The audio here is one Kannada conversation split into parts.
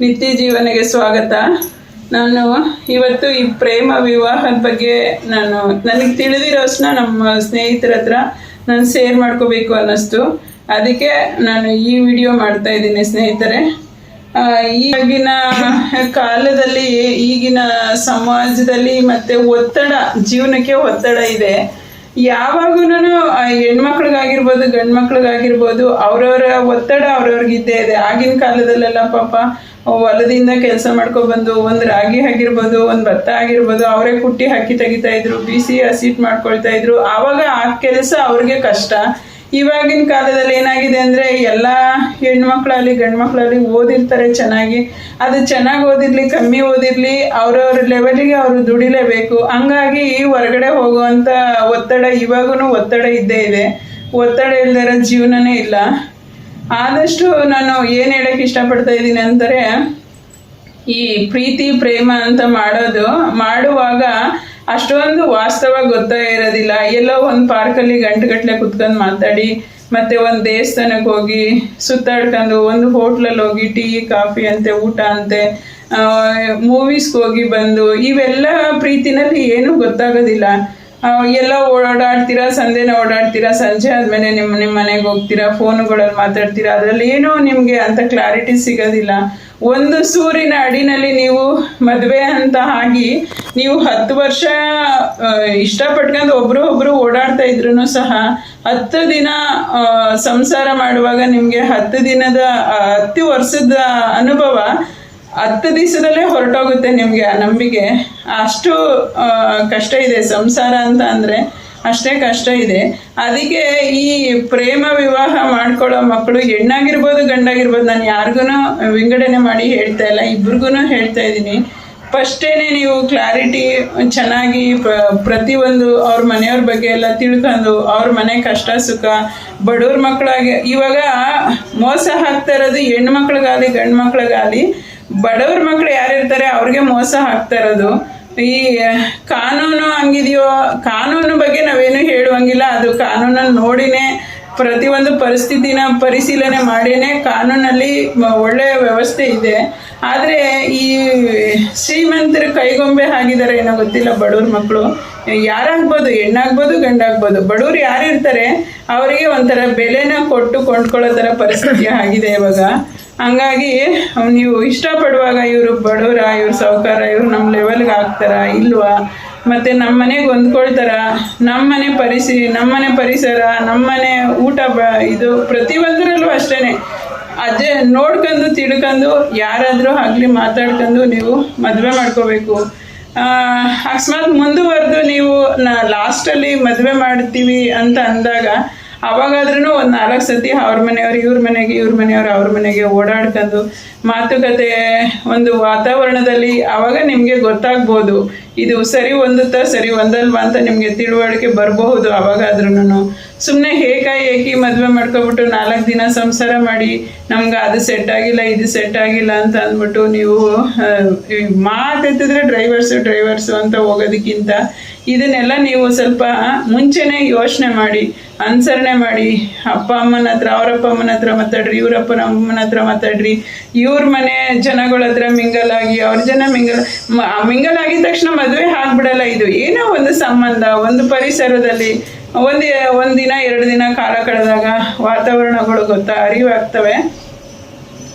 ನಿತ್ಯ ಜೀವನಕ್ಕೆ ಸ್ವಾಗತ. ನಾನು ಇವತ್ತು ಈ ಪ್ರೇಮ ವಿವಾಹದ ಬಗ್ಗೆ ನಾನು, ನನಗೆ ತಿಳಿದಿರೋಷ್ಟನ್ನ ನಮ್ಮ ಸ್ನೇಹಿತರ ಹತ್ರ ನಾನು ಶೇರ್ ಮಾಡ್ಕೋಬೇಕು ಅನ್ನಿಸ್ತು. ಅದಕ್ಕೆ ನಾನು ಈ ವಿಡಿಯೋ ಮಾಡ್ತಾ ಇದ್ದೀನಿ ಸ್ನೇಹಿತರೆ. ಈಗಿನ ಕಾಲದಲ್ಲಿ, ಈಗಿನ ಸಮಾಜದಲ್ಲಿ ಮತ್ತೆ ಒತ್ತಡ, ಜೀವನಕ್ಕೆ ಒತ್ತಡ ಇದೆ. ಯಾವಾಗೂ ಹೆಣ್ಮಕ್ಳಿಗಾಗಿರ್ಬೋದು ಗಂಡು ಮಕ್ಳಿಗಾಗಿರ್ಬೋದು ಅವ್ರವ್ರ ಒತ್ತಡ ಅವ್ರವ್ರಿಗೆ ಇದ್ದೇ ಇದೆ. ಆಗಿನ ಕಾಲದಲ್ಲೆಲ್ಲ ಪಾಪ, ಹೊಲದಿಂದ ಕೆಲಸ ಬಂದು ಒಂದು ರಾಗಿ ಆಗಿರ್ಬೋದು, ಒಂದು ಭತ್ತ ಆಗಿರ್ಬೋದು, ಅವರೇ ಕುಟ್ಟಿ ಹಾಕಿ ತೆಗಿತಾ ಇದ್ರು, ಬಿಸಿ ಹಸಿಟ್ ಮಾಡ್ಕೊಳ್ತಾ ಇದ್ರು. ಆವಾಗ ಆ ಕೆಲಸ ಅವ್ರಿಗೆ ಕಷ್ಟ. ಇವಾಗಿನ ಕಾಲದಲ್ಲಿ ಏನಾಗಿದೆ ಅಂದ್ರೆ ಎಲ್ಲ ಹೆಣ್ಮಕ್ಳಲ್ಲಿ ಗಂಡು ಮಕ್ಕಳಲ್ಲಿ ಓದಿರ್ತಾರೆ ಚೆನ್ನಾಗಿ. ಅದು ಚೆನ್ನಾಗಿ ಓದಿರ್ಲಿ, ಕಮ್ಮಿ ಓದಿರ್ಲಿ, ಅವ್ರವ್ರ ಲೆವೆಲಿಗೆ ಅವರು ದುಡಿಲೇಬೇಕು. ಹಂಗಾಗಿ ಹೊರಗಡೆ ಹೋಗುವಂಥ ಒತ್ತಡ ಇವಾಗೂ ಒತ್ತಡ ಇದ್ದೇ ಇದೆ. ಒತ್ತಡ ಇರೋ ಜೀವನನೇ ಇಲ್ಲ. ಆದಷ್ಟು ನಾನು ಏನು ಹೇಳಕ್ ಇಷ್ಟಪಡ್ತಾ ಇದ್ದೀನಿ ಅಂದರೆ ಈ ಪ್ರೀತಿ, ಪ್ರೇಮ ಅಂತ ಮಾಡೋದು, ಮಾಡುವಾಗ ಅಷ್ಟೊಂದು ವಾಸ್ತವ ಗೊತ್ತೇ ಇರೋದಿಲ್ಲ. ಎಲ್ಲೋ ಒಂದು ಪಾರ್ಕಲ್ಲಿ ಗಂಟುಗಟ್ಟಲೆ ಕುತ್ಕೊಂಡು ಮಾತಾಡಿ, ಮತ್ತೆ ಒಂದು ದೇವಸ್ಥಾನಕ್ಕೆ ಹೋಗಿ ಸುತ್ತಾಡ್ಕೊಂಡು, ಒಂದು ಹೋಟ್ಲಲ್ಲಿ ಹೋಗಿ ಟೀ, ಕಾಫಿ ಅಂತೆ, ಊಟ ಅಂತೆ ಮೂವೀಸ್ಗೆ ಹೋಗಿ ಬಂದು, ಇವೆಲ್ಲ ಪ್ರೀತಿನಲ್ಲಿ ಏನೂ ಗೊತ್ತಾಗೋದಿಲ್ಲ. ಎಲ್ಲ ಓಡಾಡ್ತೀರಾ ಸಂಜೆನ ಓಡಾಡ್ತೀರಾ, ಸಂಜೆ ಆದಮೇಲೆ ನಿಮ್ಮ ನಿಮ್ಮ ಮನೆಗೆ ಹೋಗ್ತೀರಾ ಫೋನುಗಳಲ್ಲಿ ಮಾತಾಡ್ತೀರಾ, ಅದರಲ್ಲಿ ಏನೂ ನಿಮಗೆ ಅಂತ ಕ್ಲಾರಿಟಿ ಸಿಗೋದಿಲ್ಲ. ಒಂದು ಸೂರಿನ ಅಡಿನಲ್ಲಿ ನೀವು ಮದುವೆ ಅಂತ ಆಗಿ ನೀವು ಹತ್ತು ವರ್ಷ ಇಷ್ಟಪಟ್ಕೊಂಡು ಒಬ್ರು ಒಬ್ರು ಓಡಾಡ್ತಾ ಇದ್ರು ಸಹ ಹತ್ತು ದಿನ ಸಂಸಾರ ಮಾಡುವಾಗ ನಿಮಗೆ ಹತ್ತು ದಿನದ ಹತ್ತು ವರ್ಷದ ಅನುಭವ ಹತ್ತು ದಿವಸದಲ್ಲೇ ಹೊರಟೋಗುತ್ತೆ ನಿಮಗೆ ಆ ನಂಬಿಕೆ. ಅಷ್ಟು ಕಷ್ಟ ಇದೆ ಸಂಸಾರ ಅಂತ ಅಂದರೆ ಅಷ್ಟೇ ಕಷ್ಟ ಇದೆ. ಅದಕ್ಕೆ ಈ ಪ್ರೇಮ ವಿವಾಹ ಮಾಡ್ಕೊಳ್ಳೋ ಮಕ್ಕಳು ಹೆಣ್ಣಾಗಿರ್ಬೋದು ಗಂಡಾಗಿರ್ಬೋದು, ನಾನು ಯಾರಿಗೂ ವಿಂಗಡಣೆ ಮಾಡಿ ಹೇಳ್ತಾ ಇಲ್ಲ ಇಬ್ರಿಗೂ ಹೇಳ್ತಾ ಇದ್ದೀನಿ. ಫಸ್ಟೇನೆ ನೀವು ಕ್ಲಾರಿಟಿ ಚೆನ್ನಾಗಿ ಪ್ರ- ಪ್ರತಿಯೊಂದು ಅವ್ರ ಮನೆಯವ್ರ ಬಗ್ಗೆ ಎಲ್ಲ ತಿಳ್ಕೊಂಡು ಅವ್ರ ಮನೆ ಕಷ್ಟ, ಸುಖ, ಬಡವ್ರ ಮಕ್ಕಳಾಗಿ, ಇವಾಗ ಮೋಸ ಹಾಕ್ತಾ ಇರೋದು ಹೆಣ್ಣು ಮಕ್ಳಿಗಾಗಲಿ ಗಂಡು ಮಕ್ಳಿಗಾಗಲಿ ಬಡವ್ರ ಮಕ್ಳು ಯಾರಿರ್ತಾರೆ ಅವ್ರಿಗೆ ಮೋಸ ಹಾಕ್ತಾ ಇರೋದು ಈ ಕಾನೂನು ಹಂಗಿದೆಯೋ, ಕಾನೂನು ಬಗ್ಗೆ ನಾವೇನು ಹೇಳುವಂಗಿಲ್ಲ, ಅದು ಕಾನೂನನ್ನು ನೋಡಿನೇ ಪ್ರತಿಯೊಂದು ಪರಿಸ್ಥಿತಿನ ಪರಿಶೀಲನೆ ಮಾಡಿನೇ ಕಾನೂನಲ್ಲಿ ಒಳ್ಳೆಯ ವ್ಯವಸ್ಥೆ ಇದೆ. ಆದರೆ ಈ ಶ್ರೀಮಂತರು ಕೈಗೊಂಬೆ ಆಗಿದ್ದಾರೆ ಏನೋ ಗೊತ್ತಿಲ್ಲ ಬಡವ್ರ ಮಕ್ಕಳು ಯಾರಾಗ್ಬೋದು, ಹೆಣ್ಣಾಗ್ಬೋದು, ಗಂಡಾಗ್ಬೋದು, ಬಡವ್ರು ಯಾರು ಇರ್ತಾರೆ, ಅವರಿಗೆ ಒಂಥರ ಬೆಲೆನ ಕೊಟ್ಟು ಕೊಂಡ್ಕೊಳ್ಳೋ ಥರ ಪರಿಸ್ಥಿತಿ ಆಗಿದೆ ಇವಾಗ. ಹಂಗಾಗಿ ನೀವು ಇಷ್ಟಪಡುವಾಗ ಇವರು ಬಡವರ, ಇವ್ರ ಸಾವುಕಾರ, ಇವ್ರು ನಮ್ಮ ಲೆವೆಲ್ಗೆ ಆಗ್ತಾರ, ಇಲ್ವಾ? ಮತ್ತು ನಮ್ಮ ಮನೆಗೆ ಹೊಂದ್ಕೊಳ್ತಾರ ನಮ್ಮ ಮನೆ ಪರಿಸಿ ನಮ್ಮ ಮನೆ ಪರಿಸರ ನಮ್ಮ ಮನೆ ಊಟ ಬ, ಇದು ಪ್ರತಿಯೊಂದರಲ್ಲೂ ಅಷ್ಟೇ ಅದೇ ನೋಡ್ಕೊಂಡು ತಿಳ್ಕೊಂಡು ಯಾರಾದರೂ ಆಗಲಿ ಮಾತಾಡ್ಕೊಂಡು ನೀವು ಮದುವೆ ಮಾಡ್ಕೋಬೇಕು. ಅಕಸ್ಮಾತ್ ಮುಂದುವರೆದು ನೀವು ನಾ, ಲಾಸ್ಟಲ್ಲಿ ಮದುವೆ ಮಾಡ್ತೀವಿ ಅಂತ ಅಂದಾಗ ಅವಾಗಾದ್ರೂ ಒಂದು ನಾಲ್ಕು ಸತಿ ಅವ್ರ ಮನೆಯವ್ರು, ಇವ್ರ ಮನೆಗೆ, ಇವ್ರ ಮನೆಯವ್ರು, ಅವ್ರ ಮನೆಗೆ ಓಡಾಡ್ಕೊಂಡು ಮಾತುಕತೆ, ಒಂದು ವಾತಾವರಣದಲ್ಲಿ ಆವಾಗ ನಿಮಗೆ ಗೊತ್ತಾಗ್ಬೋದು. ಇದು ಸರಿ ಹೊಂದುತ್ತಾ ಸರಿ ಹೊಂದಲ್ವಾ ಅಂತ ನಿಮಗೆ ತಿಳುವಳಿಕೆ ಬರಬಹುದು ಅವಾಗಾದ್ರೂ ಸುಮ್ಮನೆ ಏಕಾಏಕಿ ಏಕಿ ಮದುವೆ ಮಾಡ್ಕೊಬಿಟ್ಟು ನಾಲ್ಕು ದಿನ ಸಂಸಾರ ಮಾಡಿ, ನಮ್ಗೆ ಅದು ಸೆಟ್ ಆಗಿಲ್ಲ, ಇದು ಸೆಟ್ ಆಗಿಲ್ಲ ಅಂತ ಅಂದ್ಬಿಟ್ಟು ನೀವು ಮಾತೆತ್ತಿದ್ರೆ ಡ್ರೈವರ್ಸು ಡ್ರೈವರ್ಸು ಅಂತ ಹೋಗೋದಕ್ಕಿಂತ ಇದನ್ನೆಲ್ಲ ನೀವು ಸ್ವಲ್ಪ ಮುಂಚೆನೇ ಯೋಚನೆ ಮಾಡಿ, ಅನುಸರಣೆ ಮಾಡಿ. ಅಪ್ಪ, ಅಮ್ಮನ ಹತ್ರ, ಅವರಪ್ಪ, ಅಮ್ಮನ ಹತ್ರ ಮಾತಾಡ್ರಿ, ಇವರಪ್ಪನ, ಅಮ್ಮನ ಹತ್ರ ಮಾತಾಡ್ರಿ. ಇವ್ರ ಮನೆ ಜನಗಳ ಹತ್ರ ಮಿಂಗಲ್ ಆಗಿ, ಅವ್ರ ಜನ ಮಿಂಗಲ್ ಮಿಂಗಲ್ ಆಗಿದ ತಕ್ಷಣ ಮದುವೆ ಆಗ್ಬಿಡಲ್ಲ ಇದು. ಏನೋ ಒಂದು ಸಂಬಂಧ, ಒಂದು ಪರಿಸರದಲ್ಲಿ. ಒಂದು ಒಂದಿನ ಎರಡು ದಿನ ಕಾಲ ಕಳೆದಾಗ ವಾತಾವರಣಗಳು ಗೊತ್ತಾ ಅರಿವಾಗ್ತವೆ.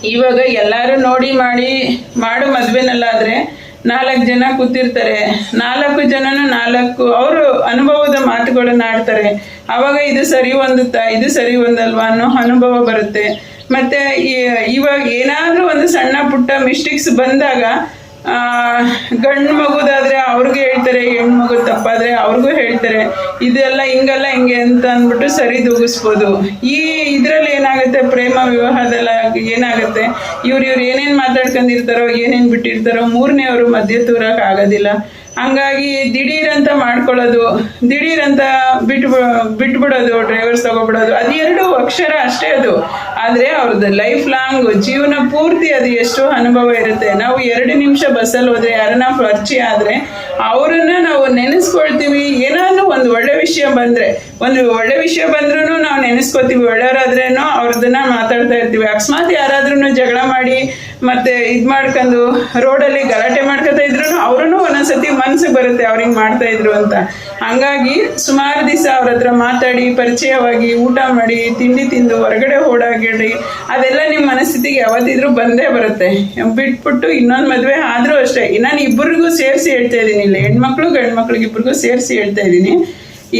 ಇವಾಗ ಎಲ್ಲರೂ ನೋಡಿ ಮಾಡಿ, ಮಾಡು ಮದ್ವೆನಲ್ಲಾದ್ರೆ ನಾಲ್ಕು ಜನ ಕೂತಿರ್ತಾರೆ. ನಾಲ್ಕು ಜನನು ನಾಲ್ಕು, ಅವರು ಅನುಭವದ ಮಾತುಗಳನ್ನು ಆಡ್ತಾರೆ. ಅವಾಗ ಇದು ಸರಿ ಹೊಂದುತ್ತಾ, ಇದು ಸರಿ ಹೊಂದಲ್ವಾ ಅನ್ನೋ ಅನುಭವ ಬರುತ್ತೆ. ಮತ್ತೆ ಇವಾಗ ಏನಾದರೂ ಒಂದು ಸಣ್ಣ ಪುಟ್ಟ ಮಿಸ್ಟೇಕ್ಸ್ ಬಂದಾಗ ಗಂಡು ಮಗುದಾದರೆ ಅವ್ರಿಗೂ ಹೇಳ್ತಾರೆ ಹೆಣ್ಣು ಮಗು ತಪ್ಪಾದರೆ ಅವ್ರಿಗೂ ಹೇಳ್ತಾರೆ, ಇದೆಲ್ಲ ಹಿಂಗಲ್ಲ ಹಿಂಗೆ ಅಂತ ಅಂದ್ಬಿಟ್ಟು ಸರಿ ದೂಗಿಸ್ಬೋದು. ಈ ಇದರಲ್ಲಿ ಏನಾಗುತ್ತೆ? ಪ್ರೇಮ ವಿವಾಹದಲ್ಲ ಏನಾಗುತ್ತೆ? ಇವ್ರು ಇವ್ರು ಏನೇನು ಮಾತಾಡ್ಕೊಂಡಿರ್ತಾರೋ, ಏನೇನು ಬಿಟ್ಟಿರ್ತಾರೋ ಮೂರನೇವರು ಮಧ್ಯ ತೂರಕ್ಕೆ ಆಗೋದಿಲ್ಲ. ಹಂಗಾಗಿ ದಿಢೀರಂತ ಮಾಡ್ಕೊಳ್ಳೋದು ದಿಢೀರಂತ ಬಿಟ್ಟು ಬಿಟ್ಬಿಡೋದು, ಡ್ರೈವರ್ಸ್ ತಗೊಬಿಡೋದು ಅದೆರಡು ಅಕ್ಷರ ಅಷ್ಟೇ ಅದು. ಆದರೆ ಅವ್ರದ್ದು ಲೈಫ್ ಲಾಂಗ್ ಜೀವನ ಪೂರ್ತಿ ಅದು ಎಷ್ಟು ಅನುಭವ ಇರುತ್ತೆ. ನಾವು ಎರಡು ನಿಮಿಷ ಬಸ್ಸಲ್ಲಿ ಹೋದ್ರೆ ಯಾರನ್ನ ಪರಿಚಯ ಆದರೆ ಅವರನ್ನ ನಾವು ನೆನೆಸ್ಕೊಳ್ತೀವಿ. ಏನಾದ್ರು ಒಂದು ಒಳ್ಳೆ ವಿಷಯ ಬಂದರೆ, ಒಂದು ಒಳ್ಳೆ ವಿಷಯ ಬಂದ್ರೂ ನಾವು ನೆನೆಸ್ಕೋತೀವಿ, ಒಳ್ಳೆಯವರಾದ್ರೇನೋ ಅವ್ರದನ್ನ ಮಾತಾಡ್ತಾ ಇರ್ತೀವಿ. ಅಕಸ್ಮಾತ್ ಯಾರಾದ್ರೂ ಜಗಳ ಮಾಡಿ ಮತ್ತೆ ಇದು ಮಾಡ್ಕೊಂಡು ರೋಡಲ್ಲಿ ಗಲಾಟೆ ಮಾಡ್ಕೊತಾ ಇದ್ರು ಅವ್ರೂ ಒಂದೊಂದ್ಸತಿ ಮನ್ಸಿಗೆ ಬರುತ್ತೆ ಅವ್ರಿಗೆ ಮಾಡ್ತಾ ಇದ್ರು ಅಂತ. ಹಂಗಾಗಿ ಸುಮಾರು ದಿವಸ ಅವ್ರ ಹತ್ರ ಮಾತಾಡಿ, ಪರಿಚಯವಾಗಿ ಊಟ ಮಾಡಿ, ತಿಂಡಿ ತಿಂದು, ಹೊರಗಡೆ ಓಡಾಗಿಡ್ರಿ ಅದೆಲ್ಲ ನಿಮ್ಮ ಮನಸ್ಥಿತಿಗೆ ಯಾವತ್ತಿದ್ರೂ ಬಂದೇ ಬರುತ್ತೆ. ಬಿಟ್ಬಿಟ್ಟು ಇನ್ನೊಂದು ಮದುವೆ ಆದರೂ ಅಷ್ಟೇ. ನಾನು ಇಬ್ಬರಿಗೂ ಸೇರಿಸಿ ಹೇಳ್ತಾ ಇದ್ದೀನಿ ಇಲ್ಲಿ. ಹೆಣ್ಮಕ್ಳು ಗಂಡ್ಮಕ್ಳಿಗೆ ಇಬ್ಬರಿಗೂ ಸೇರಿಸಿ ಹೇಳ್ತಾ ಇದ್ದೀನಿ.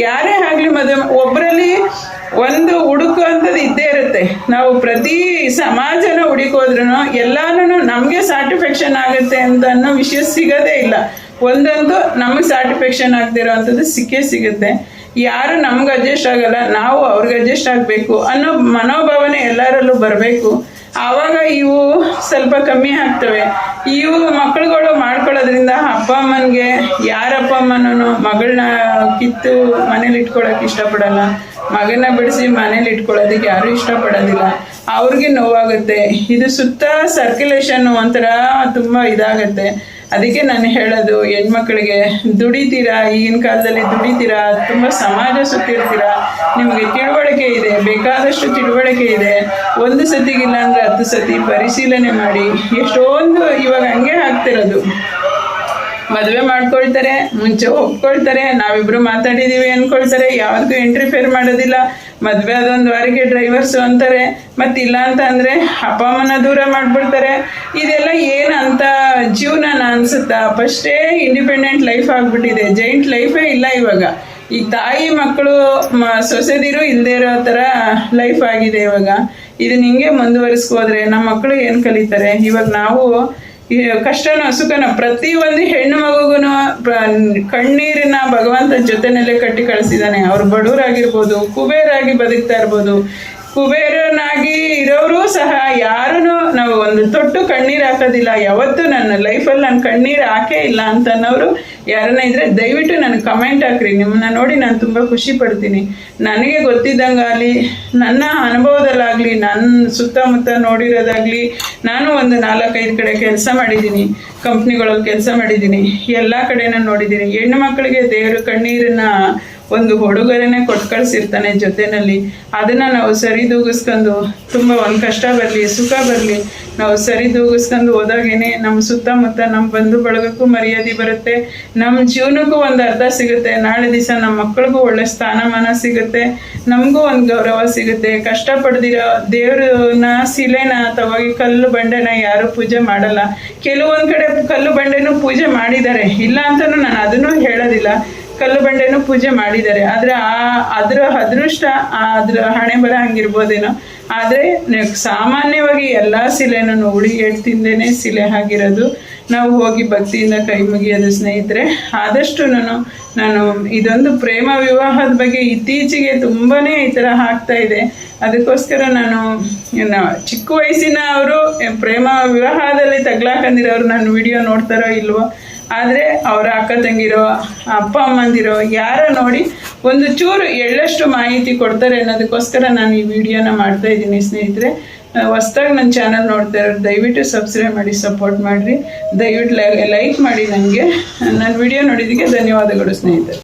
ಯಾರೇ ಆಗಲಿ ಮದುವೆ ಒಬ್ಬರಲ್ಲಿ ಒಂದು ಹುಡುಕು ಅಂತದ್ದು ಇದ್ದೇ ಇರುತ್ತೆ. ನಾವು ಪ್ರತಿ ಸಮಾಜನ ಹುಡುಕೋದ್ರೂ ಎಲ್ಲಾನು ನಮಗೆ ಸ್ಯಾಟಿಸ್ಫ್ಯಾಕ್ಷನ್ ಆಗುತ್ತೆ ಅಂತ ಅನ್ನೋ ವಿಷಯ ಸಿಗೋದೇ ಇಲ್ಲ. ಒಂದೊಂದು ನಮಗೆ ಸ್ಯಾಟಿಸ್ಫ್ಯಾಕ್ಷನ್ ಆಗದಿರೋ ಅಂಥದ್ದು ಸಿಕ್ಕೇ ಸಿಗುತ್ತೆ. ಯಾರು ನಮ್ಗೆ ಅಡ್ಜಸ್ಟ್ ಆಗಲ್ಲ, ನಾವು ಅವ್ರಿಗೆ ಅಡ್ಜಸ್ಟ್ ಆಗಬೇಕು ಅನ್ನೋ ಮನೋಭಾವನೆ ಎಲ್ಲರಲ್ಲೂ ಬರಬೇಕು. ಆವಾಗ ಇವು ಸ್ವಲ್ಪ ಕಮ್ಮಿ ಆಗ್ತವೆ. ಇವು ಮಕ್ಕಳುಗಳು ಮಾಡ್ಕೊಳ್ಳೋದ್ರಿಂದ ಅಪ್ಪ ಅಮ್ಮನಿಗೆ ಯಾರಪ್ಪ ಅಮ್ಮನೂ ಮಗಳನ್ನ ಕಿತ್ತು ಮನೇಲಿ ಇಟ್ಕೊಳಕ್ಕೆ ಇಷ್ಟಪಡಲ್ಲ. ಮಗನ ಬಿಡಿಸಿ ಮನೇಲಿ ಇಟ್ಕೊಳ್ಳೋದಕ್ಕೆ ಯಾರು ಇಷ್ಟಪಡೋದಿಲ್ಲ. ಅವ್ರಿಗೆ ನೋವಾಗುತ್ತೆ. ಇದು ಸುತ್ತ ಸರ್ಕ್ಯುಲೇಷನ್ ಒಂಥರ ತುಂಬ ಇದಾಗುತ್ತೆ. ಅದಕ್ಕೆ ನಾನು ಹೇಳೋದು, ಹೆಣ್ಮಕ್ಳಿಗೆ ದುಡಿತೀರಾ? ಈಗಿನ ಕಾಲದಲ್ಲಿ ದುಡಿತೀರಾ? ತುಂಬ ಸಮಾಜ ಸುತ್ತಿರ್ತೀರಾ? ನಿಮಗೆ ತಿಳುವಳಿಕೆ ಇದೆ, ಬೇಕಾದಷ್ಟು ತಿಳುವಳಿಕೆ ಇದೆ. ಒಂದು ಸತಿಗಿಲ್ಲ ಅಂದ್ರೆ ಹತ್ತು ಸತಿ ಪರಿಶೀಲನೆ ಮಾಡಿ. ಎಷ್ಟೊಂದು ಇವಾಗ ಹಂಗೆ ಆಗ್ತಿರೋದು. ಮದುವೆ ಮಾಡ್ಕೊಳ್ತಾರೆ, ಮುಂಚೆ ಒಪ್ಕೊಳ್ತಾರೆ, ನಾವಿಬ್ರು ಮಾತಾಡಿದೀವಿ ಅನ್ಕೊಳ್ತಾರೆ ಯಾವ್ದಕ್ಕೂ ಎಂಟ್ರಿಫೇರ್ ಮಾಡೋದಿಲ್ಲ. ಮದುವೆ ಅದೊಂದು ವಾರಿಗೆ ಡ್ರೈವರ್ಸು ಅಂತಾರೆ ಮತ್ತೆ ಇಲ್ಲ ಅಂತ ಅಂದ್ರೆ ಅಪ್ಪ, ಅಮ್ಮನ ದೂರ ಮಾಡ್ಬಿಡ್ತಾರೆ. ಇದೆಲ್ಲ ಏನು ಅಂತ ಜೀವನ ಅನ್ಸುತ್ತಾ? ಫಸ್ಟೇ ಇಂಡಿಪೆಂಡೆಂಟ್ ಲೈಫ್ ಆಗ್ಬಿಟ್ಟಿದೆ. ಜೈಂಟ್ ಲೈಫೇ ಇಲ್ಲ ಇವಾಗ. ಈ ತಾಯಿ, ಮಕ್ಕಳು ಸೊಸೆದಿರು ಇಲ್ಲದೆ ಇರೋ ಥರ ಲೈಫ್ ಆಗಿದೆ ಇವಾಗ. ಇದನ್ನ ಹಿಂಗೆ ಮುಂದುವರಿಸ್ಕೋದ್ರೆ ನಮ್ಮ ಮಕ್ಕಳು ಏನು ಕಲಿತಾರೆ? ಇವಾಗ ನಾವು ಕಷ್ಟನೋ ಸುಖನ ಪ್ರತಿ ಒಂದು ಹೆಣ್ಣು ಮಗುಗೂ ಕಣ್ಣೀರಿನ ಭಗವಂತ ಜೊತೆನಲ್ಲೇ ಕಟ್ಟಿ ಕಳಿಸಿದ್ದಾನೆ. ಅವ್ರು ಬಡವರಾಗಿರ್ಬೋದು, ಕುಬೇರಾಗಿ ಬದುಕ್ತಾ ಇರ್ಬೋದು. ಕುಬೇರನಾಗಿ ಇರೋರು ಸಹ ಯಾರೂ ನಾವು ಒಂದು ತೊಟ್ಟು ಕಣ್ಣೀರು ಹಾಕೋದಿಲ್ಲ. ಯಾವತ್ತೂ ನನ್ನ ಲೈಫಲ್ಲಿ ನಾನು ಕಣ್ಣೀರು ಹಾಕೇ ಇಲ್ಲ ಅಂತ ಯಾರನ್ನ ಇದ್ರೆ ದಯವಿಟ್ಟು ನನಗೆ ಕಮೆಂಟ್ ಹಾಕ್ರಿ. ನಿಮ್ಮನ್ನ ನೋಡಿ ನಾನು ತುಂಬ ಖುಷಿ ಪಡ್ತೀನಿ. ನನಗೆ ಗೊತ್ತಿದ್ದಂಗಾಗಲಿ, ನನ್ನ ಅನುಭವದಲ್ಲಾಗಲಿ ನನ್ನ ಸುತ್ತಮುತ್ತ ನೋಡಿರೋದಾಗಲಿ, ನಾನು ಒಂದು ನಾಲ್ಕೈದು ಕಡೆ ಕೆಲಸ ಮಾಡಿದ್ದೀನಿ. ಕಂಪ್ನಿಗಳಲ್ಲಿ ಕೆಲಸ ಮಾಡಿದ್ದೀನಿ. ಎಲ್ಲ ಕಡೆನೂ ನೋಡಿದ್ದೀನಿ. ಹೆಣ್ಣು ಮಕ್ಕಳಿಗೆ ದೇವರು ಕಣ್ಣೀರನ್ನ ಒಂದು ಹುಡುಗರನ್ನೇ ಕೊಟ್ಟು ಕಳಿಸಿರ್ತಾನೆ ಜೊತೆನಲ್ಲಿ. ಅದನ್ನು ನಾವು ಸರಿದೂಗಿಸ್ಕೊಂಡು ತುಂಬ ಒಂದು ಕಷ್ಟ ಬರಲಿ, ಸುಖ ಬರಲಿ, ನಾವು ಸರಿದೂಗಿಸ್ಕೊಂಡು ಹೋದಾಗೇನೆ ನಮ್ಮ ಸುತ್ತಮುತ್ತ ನಮ್ಮ ಬಂಧು ಬಳಗಕ್ಕೂ ಮರ್ಯಾದೆ ಬರುತ್ತೆ. ನಮ್ಮ ಜೀವನಕ್ಕೂ ಒಂದು ಅರ್ಧ ಸಿಗುತ್ತೆ. ನಾಳೆ ದಿವಸ ನಮ್ಮ ಮಕ್ಕಳಿಗೂ ಒಳ್ಳೆ ಸ್ಥಾನಮಾನ ಸಿಗುತ್ತೆ. ನಮಗೂ ಒಂದು ಗೌರವ ಸಿಗುತ್ತೆ. ಕಷ್ಟಪಡ್ದಿರೋ ದೇವ್ರನ್ನ, ಶಿಲೆನ ತವಾಗಿ ಕಲ್ಲು ಬಂಡೆನ ಯಾರು ಪೂಜೆ ಮಾಡಲ್ಲ. ಕೆಲವೊಂದು ಕಡೆ ಕಲ್ಲು ಬಂಡೆನೂ ಪೂಜೆ ಮಾಡಿದ್ದಾರೆ. ಇಲ್ಲ ಅಂತಲೂ ನಾನು ಅದನ್ನು ಹೇಳೋದಿಲ್ಲ. ಕಲ್ಲು ಬಂಡೆನೂ ಪೂಜೆ ಮಾಡಿದ್ದಾರೆ. ಆದ್ರೆ ಆ ಅದ್ರ ಅದೃಷ್ಟ, ಆ ಅದ್ರ ಹಣೆ ಬರ ಹಂಗಿರ್ಬೋದೇನೋ. ಆದ್ರೆ ಸಾಮಾನ್ಯವಾಗಿ ಎಲ್ಲಾ ಶಿಲೆನೂ ಉಳಿ ಎಡ್ ತಿಂದೇನೆ ಶಿಲೆ ಆಗಿರೋದು. ನಾವು ಹೋಗಿ ಭಕ್ತಿಯಿಂದ ಕೈ ಮುಗಿಯೋದು ಸ್ನೇಹಿತರೆ. ಆದಷ್ಟು ನಾನು ನಾನು ಇದೊಂದು ಪ್ರೇಮ ವಿವಾಹದ ಬಗ್ಗೆ ಇತ್ತೀಚೆಗೆ ತುಂಬಾನೇ ಈ ತರ ಆಗ್ತಾ ಇದೆ. ಅದಕ್ಕೋಸ್ಕರ ನಾನು ಚಿಕ್ಕ ವಯಸ್ಸಿನ ಅವರು ಪ್ರೇಮ ವಿವಾಹದಲ್ಲಿ ತಗ್ಲಾಕಂದಿರೋರು ನಾನು ವಿಡಿಯೋ ನೋಡ್ತಾರೋ ಇಲ್ವೋ ಆದರೆ ಅವರ ಅಕ್ಕ ತಂಗಿರೋ, ಅಪ್ಪ ಅಮ್ಮಂದಿರೋ, ಯಾರೋ ನೋಡಿ ಒಂದು ಚೂರು ಎಳ್ಳಷ್ಟು ಮಾಹಿತಿ ಕೊಡ್ತಾರೆ ಅನ್ನೋದಕ್ಕೋಸ್ಕರ ನಾನು ಈ ವಿಡಿಯೋನ ಮಾಡ್ತಾ ಇದ್ದೀನಿ ಸ್ನೇಹಿತರೆ. ಹೊಸ್ದಾಗಿ ನನ್ನ ಚಾನಲ್ ನೋಡ್ತಾ ಇರೋರು ದಯವಿಟ್ಟು ಸಬ್ಸ್ಕ್ರೈಬ್ ಮಾಡಿ ಸಪೋರ್ಟ್ ಮಾಡಿರಿ. ದಯವಿಟ್ಟು ಲೈಕ್ ಮಾಡಿ ನನಗೆ ನನ್ನ ವಿಡಿಯೋ ನೋಡಿದ್ದಕ್ಕೆ ಧನ್ಯವಾದಗಳು ಸ್ನೇಹಿತರೆ.